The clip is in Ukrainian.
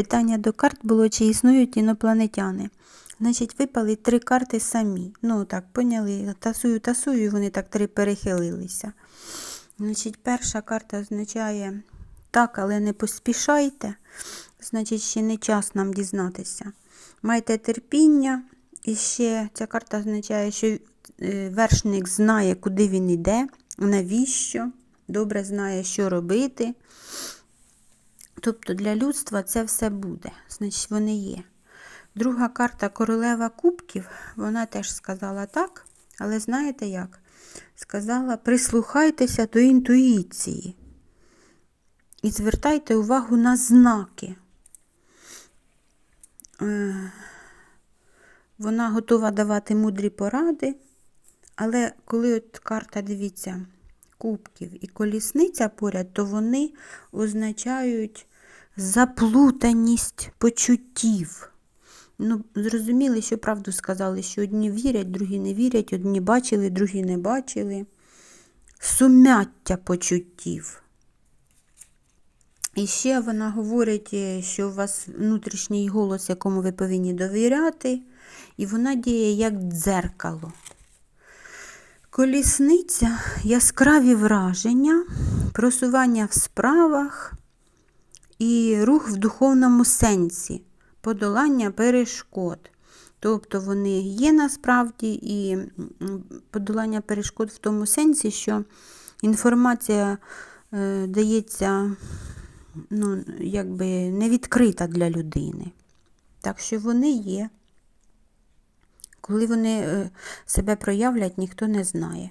питання до карт було, чи існують інопланетяни. Значить, випали три карти самі. Ну, так, поняли, тасую, тасую, і вони так три перехилилися. Значить, перша карта означає так, але не поспішайте. Значить, ще не час нам дізнатися. Майте терпіння. І ще ця карта означає, що е, вершник знає, куди він йде, навіщо, добре знає, що робити. Тобто для людства це все буде, значить, вони є. Друга карта королева кубків, вона теж сказала так, але знаєте як? Сказала, прислухайтеся до інтуїції і звертайте увагу на знаки. Е, Вона готова давати мудрі поради, але коли от карта, дивіться, кубків і колісниця поряд, то вони означають заплутаність почуттів. Ну, зрозуміли, що правду сказали, що одні вірять, другі не вірять, одні бачили, другі не бачили. Сумяття почуттів. І ще вона говорить, е, що у вас внутрішній голос, якому ви повинні довіряти, і вона діє як дзеркало. Колісниця, яскраві враження, просування в справах і рух в духовному сенсі, подолання перешкод. Тобто вони є насправді і подолання перешкод в тому сенсі, що інформація е, дається ну, якби не відкрита для людини. Так що вони є. Коли вони е, себе проявлять, ніхто не знає.